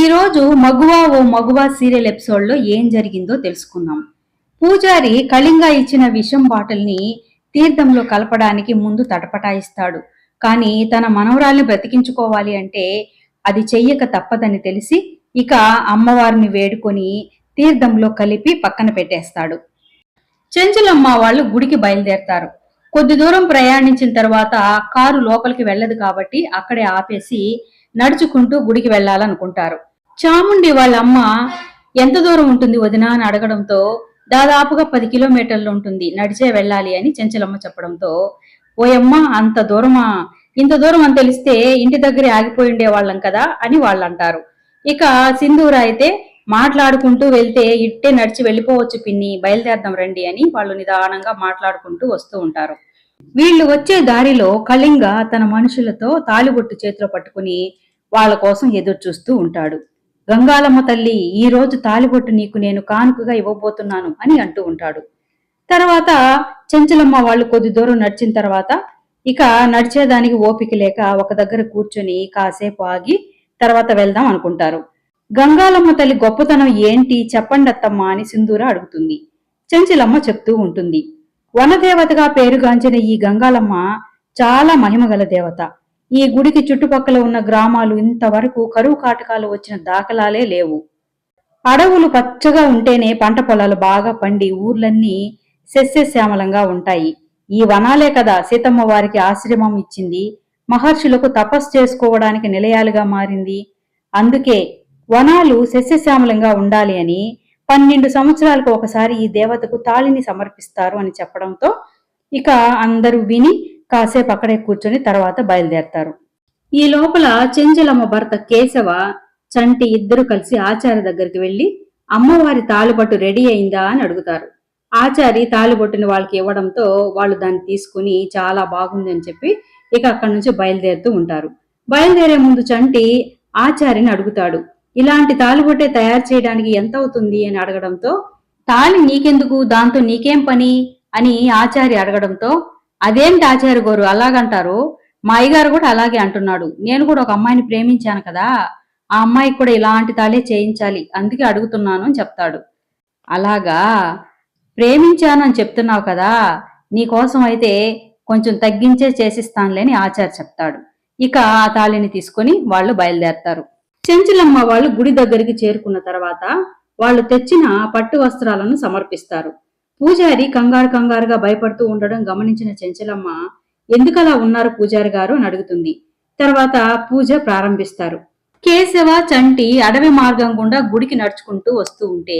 ఈ రోజు మగువా ఓ మగువా సీరియల్ ఎపిసోడ్లో ఏం జరిగిందో తెలుసుకుందాం. పూజారి కళింగ ఇచ్చిన విషం బాటిల్ని తీర్థంలో కలపడానికి ముందు తటపటాయిస్తాడు. కానీ తన మనవరాల్ని బ్రతికించుకోవాలి అంటే అది చెయ్యక తప్పదని తెలిసి ఇక అమ్మవారిని వేడుకొని తీర్థంలో కలిపి పక్కన పెట్టేస్తాడు. చెంచలమ్మ వాళ్ళు గుడికి బయలుదేరతారు. కొద్ది దూరం ప్రయాణించిన తర్వాత కారు లోపలికి వెళ్ళదు కాబట్టి అక్కడే ఆపేసి నడుచుకుంటూ గుడికి వెళ్ళాలనుకుంటారు. చాముండి వాళ్ళ అమ్మ ఎంత దూరం ఉంటుంది వదినా అని అడగడంతో దాదాపుగా పది కిలోమీటర్లు ఉంటుంది నడిచే వెళ్ళాలి అని చెంచలమ్మ చెప్పడంతో ఓయమ్మ అంత దూరమా? ఇంత దూరం అని తెలిస్తే ఇంటి దగ్గరే ఆగిపోయి ఉండేవాళ్ళం కదా అని వాళ్ళు అంటారు ఇక సింధూర అయితే మాట్లాడుకుంటూ వెళ్తే ఇట్టే నడిచి వెళ్ళిపోవచ్చు పిన్ని బయలుదేరదాం రండి అని వాళ్ళు నిదానంగా మాట్లాడుకుంటూ వస్తూ ఉంటారు. వీళ్ళు వచ్చే దారిలో కళింగ తన మనుషులతో తాలిబొట్టు చేతిలో పట్టుకుని వాళ్ళ కోసం ఎదురు చూస్తూ ఉంటాడు. గంగాలమ్మ తల్లి ఈ రోజు తాలిబొట్టు నీకు నేను కానుకగా ఇవ్వబోతున్నాను అని అంటూ ఉంటాడు. తర్వాత చెంచలమ్మ వాళ్ళు కొద్ది దూరం నడిచిన తర్వాత ఇక నడిచేదానికి ఓపిక లేక ఒక దగ్గర కూర్చొని కాసేపు ఆగి తర్వాత వెళ్దాం అనుకుంటారు. గంగాలమ్మ తల్లి గొప్పతనం ఏంటి చెప్పండత్తమ్మ అని సింధూర అడుగుతుంది. చెంచలమ్మ చెప్తూ ఉంటుంది. వనదేవతగా పేరుగాంచిన ఈ గంగాలమ్మ చాలా మహిమగల దేవత. ఈ గుడికి చుట్టుపక్కల ఉన్న గ్రామాలు ఇంతవరకు కరువు కాటకాలు వచ్చిన దాఖలాలే లేవు. అడవులు పచ్చగా ఉంటేనే పంట పొలాలు బాగా పండి ఊర్లన్నీ సస్యశ్యామలంగా ఉంటాయి. ఈ వనాలే కదా సీతమ్మ వారికి ఆశ్రమం ఇచ్చింది. మహర్షులకు తపస్సు చేసుకోవడానికి నిలయాలుగా మారింది. అందుకే వనాలు సస్యశ్యామలంగా ఉండాలి అని పన్నెండు సంవత్సరాలకు ఒకసారి ఈ దేవతకు తాళిని సమర్పిస్తారు అని చెప్పడంతో ఇక అందరూ విని కాసేపు అక్కడే కూర్చొని తర్వాత బయలుదేరతారు. ఈ లోపల చెంచలమ్మ భర్త కేశవ చంటి ఇద్దరు కలిసి ఆచార్య దగ్గరికి వెళ్ళి అమ్మవారి తాలుబట్టు రెడీ అయిందా అని అడుగుతారు. ఆచారి తాళిబొట్టుని వాళ్ళకి ఇవ్వడంతో వాళ్ళు దాన్ని తీసుకుని చాలా బాగుంది అని చెప్పి ఇక అక్కడి నుంచి బయలుదేరుతూ ఉంటారు. బయలుదేరే ముందు చంటి ఆచార్యని అడుగుతాడు. ఇలాంటి తాళిబొట్టే తయారు చేయడానికి ఎంత అవుతుంది అని అడగడంతో తాళి నీకెందుకు? దాంతో నీకేం పని? అని ఆచార్య అడగడంతో అదేంటి ఆచార్య గారు? అలాగంటారు. మా అయ్యగారు కూడా అలాగే అంటున్నాడు. నేను కూడా ఒక అమ్మాయిని ప్రేమించాను కదా ఆ అమ్మాయికి కూడా ఇలాంటి తాళే చేయించాలి అందుకే అడుగుతున్నాను అని చెప్తాడు. అలాగా? ప్రేమించాను అని చెప్తున్నావు కదా నీకోసం అయితే కొంచెం తగ్గించే చేసిస్తానులేని ఆచార్య చెప్తాడు. ఇక ఆ తాళిని తీసుకొని వాళ్ళు బయలుదేరతారు. చెంచలమ్మ వాళ్ళు గుడి దగ్గరికి చేరుకున్న తర్వాత వాళ్ళు తెచ్చిన పట్టు వస్త్రాలను సమర్పిస్తారు. పూజారి కంగారు కంగారుగా భయపడుతూ ఉండడం గమనించిన చెంచలమ్మ ఎందుకలా ఉన్నారు పూజారి గారు? అని అడుగుతుంది. తర్వాత పూజ ప్రారంభిస్తారు. కేశవ చంటి అడవి మార్గం గుండా గుడికి నడుచుకుంటూ వస్తూ ఉంటే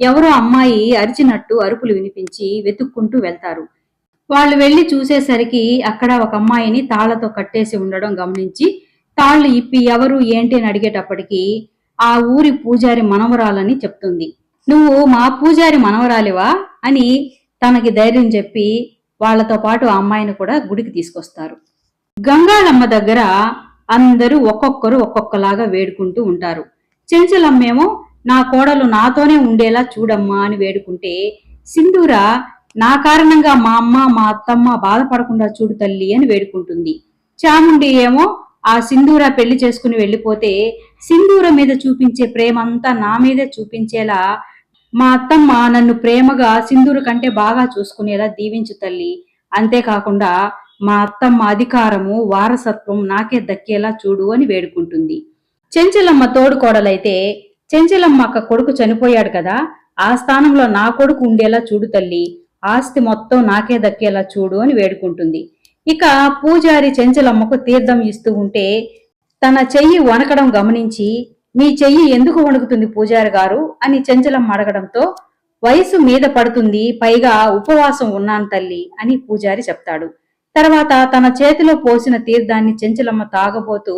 ఎవరో అమ్మాయి అరిచినట్టు అరుపులు వినిపించి వెతుక్కుంటూ వెళ్తారు. వాళ్ళు వెళ్ళి చూసేసరికి అక్కడ ఒక అమ్మాయిని తాళ్ళతో కట్టేసి ఉండడం గమనించి తాళ్ళు ఇప్పి ఎవరు ఏంటి అని అడిగేటప్పటికి ఆ ఊరి పూజారి మనవరాలని చెప్తుంది. నువ్వు మా పూజారి మనవరాలివా? అని తనకి ధైర్యం చెప్పి వాళ్ళతో పాటు ఆ అమ్మాయిని కూడా గుడికి తీసుకొస్తారు. గంగాళమ్మ దగ్గర అందరూ ఒక్కొక్కరు ఒక్కొక్కలాగా వేడుకుంటూ ఉంటారు. చెంచలమ్మేమో నా కోడలు నాతోనే ఉండేలా చూడమ్మా అని వేడుకుంటే సింధూర నా కారణంగా మా అమ్మ మా అత్తమ్మ బాధపడకుండా చూడు తల్లి అని వేడుకుంటుంది. చాముండి ఏమో ఆ సింధూర పెళ్ళి చేసుకుని వెళ్ళిపోతే సింధూర మీద చూపించే ప్రేమంతా నా మీదే చూపించేలా మా అత్తమ్మ నన్ను ప్రేమగా సింధూరు కంటే బాగా చూసుకునేలా దీవించు తల్లి. అంతేకాకుండా మా అత్తమ్మ అధికారము వారసత్వం నాకే దక్కేలా చూడు అని వేడుకుంటుంది. చెంచలమ్మ తోడుకోడలైతే చెంచలమ్మ అక్క కొడుకు చనిపోయాడు కదా ఆ స్థానంలో నా కొడుకు ఉండేలా చూడు తల్లి. ఆస్తి మొత్తం నాకే దక్కేలా చూడు అని వేడుకుంటుంది. ఇక పూజారి చెంచలమ్మకు తీర్థం ఇస్తూ ఉంటే తన చెయ్యి వణకడం గమనించి మీ చెయ్యి ఎందుకు వణుకుతుంది పూజారి గారు? అని చెంచలమ్మ అడగడంతో వయసు మీద పడుతుంది పైగా ఉపవాసం ఉన్నాను తల్లి అని పూజారి చెప్తాడు. తర్వాత తన చేతిలో పోసిన తీర్థాన్ని చెంచలమ్మ తాగబోతూ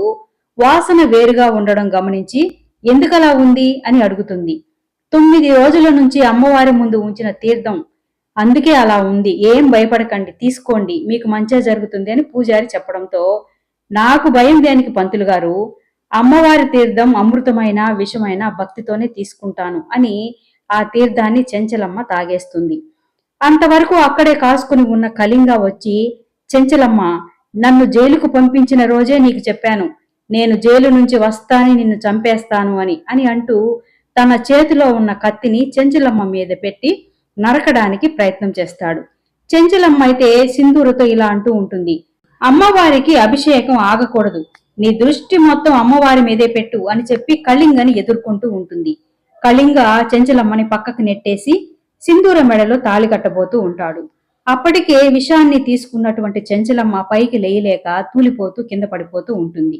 వాసన వేరుగా ఉండడం గమనించి ఎందుకలా ఉంది? అని అడుగుతుంది. తొమ్మిది రోజుల నుంచి అమ్మవారి ముందు ఉంచిన తీర్థం అందుకే అలా ఉంది. ఏం భయపడకండి తీసుకోండి మీకు మంచిగా జరుగుతుంది అని పూజారి చెప్పడంతో నాకు భయం దేనికి పంతులు గారు? అమ్మవారి తీర్థం అమృతమైన విషమైన భక్తితోనే తీసుకుంటాను అని ఆ తీర్థాన్ని చెంచలమ్మ తాగేస్తుంది. అంతవరకు అక్కడే కాసుకుని ఉన్న కళింగ వచ్చి చెంచలమ్మ నన్ను జైలుకు పంపించిన రోజే నీకు చెప్పాను. నేను జైలు నుంచి వస్తాని నిన్ను చంపేస్తాను అని అని అంటూ తన చేతిలో ఉన్న కత్తిని చెంచలమ్మ మీద పెట్టి నరకడానికి ప్రయత్నం చేస్తాడు. చెంచలమ్మ అయితే సింధూరుతో ఇలా అంటూ ఉంటుంది అమ్మవారికి అభిషేకం ఆగకూడదు. నీ దృష్టి మొత్తం అమ్మవారి మీదే పెట్టు అని చెప్పి కళింగని ఎదుర్కొంటూ ఉంటుంది. కళింగ చెంచలమ్మని పక్కకు నెట్టేసి సింధూర మెడలో తాళి కట్టబోతూ ఉంటాడు. అప్పటికే విషాన్ని తీసుకున్నటువంటి చెంచలమ్మ పైకి లేయలేక తూలిపోతూ కింద పడిపోతూ ఉంటుంది.